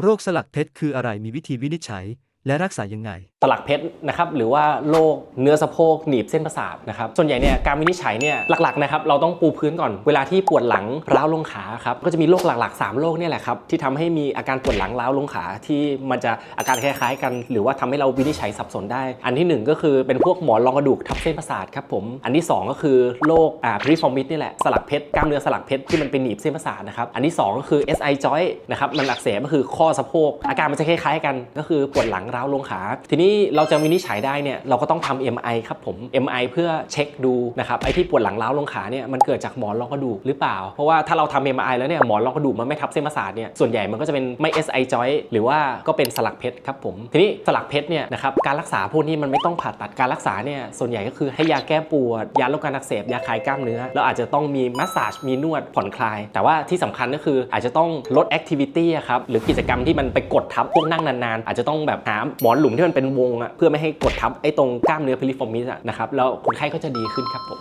โรคสลักเพชรคืออะไรมีวิธีวินิจฉัย และรักษายังไงสลักเพชรนะครับหรือว่าโรคเนื้อสะโพกหนีบเส้นประสาทนะครับส่วนใหญ่เนี่ยการวินิจฉัยเนี่ยหลักๆนะครับเราต้องปูพื้นก่อนเวลาที่ปวดหลังร้าวลงขาครับก็จะมีโรคหลักๆ 3 โรคเนี่ยแหละครับที่ทำให้มีอาการปวดหลังร้าวลงขาที่มันจะอาการคล้ายๆ กัน หรือว่าทำให้เราวินิจฉัยสับสนได้ อันที่หนึ่งก็คือเป็นพวกหมอนรองกระดูกทับเส้นประสาทครับผมอันที่สองก็คือโรคอ่าพริฟอร์มิสนี่แหละสลักเพชรกล้ามเนื้อสลักเพชรที่มันเป็นหนีบเส้นประสาทนะครับอันที่สองก็คือ SI joint นะครับมันอักเสบก็คือข้อสะโพกอาการมันจะคล้ายๆกันก็คือปวดหลังร้าวลงขา ทีนี้เราจะวินิจฉัยได้เนี่ยเราก็ต้องทำ MI ครับผม MI เพื่อเช็คดูนะครับไอ้ที่ปวดหลังร้าวลงขาเนี่ยมันเกิดจากหมอนรองกระดูกหรือเปล่า เพราะว่าถ้าเราทำ MI แล้วเนี่ยหมอนรองกระดูกมันไม่ทับเส้นประสาทเนี่ยส่วนใหญ่มันก็จะเป็นไม่ SI joint หรือว่าก็เป็นสลักเพชรครับผม ทีนี้สลักเพชรเนี่ยนะครับการรักษาพวกนี้มันไม่ต้องผ่าตัดการรักษาเนี่ยส่วนใหญ่ก็คือให้ยาแก้ปวด ยาลดการอักเสบยาคลายกล้ามเนื้อแล้วอาจจะต้องมีมัสซาจมีนวดผ่อนคลาย แต่ว่าที่สำคัญก็คืออาจจะต้องลดแอคทิวิตี้ครับหรือกิจกรรมที่มันไปกดทับพวกนั่งนานๆ อาจจะต้องแบบหาหมอนหลุมที่มันเป็นวงอะเพื่อไม่ให้กดทับไอ้ตรงกล้ามเนื้อพิลิฟอร์มิสอะนะครับแล้วคนไข้ก็จะดีขึ้นครับผม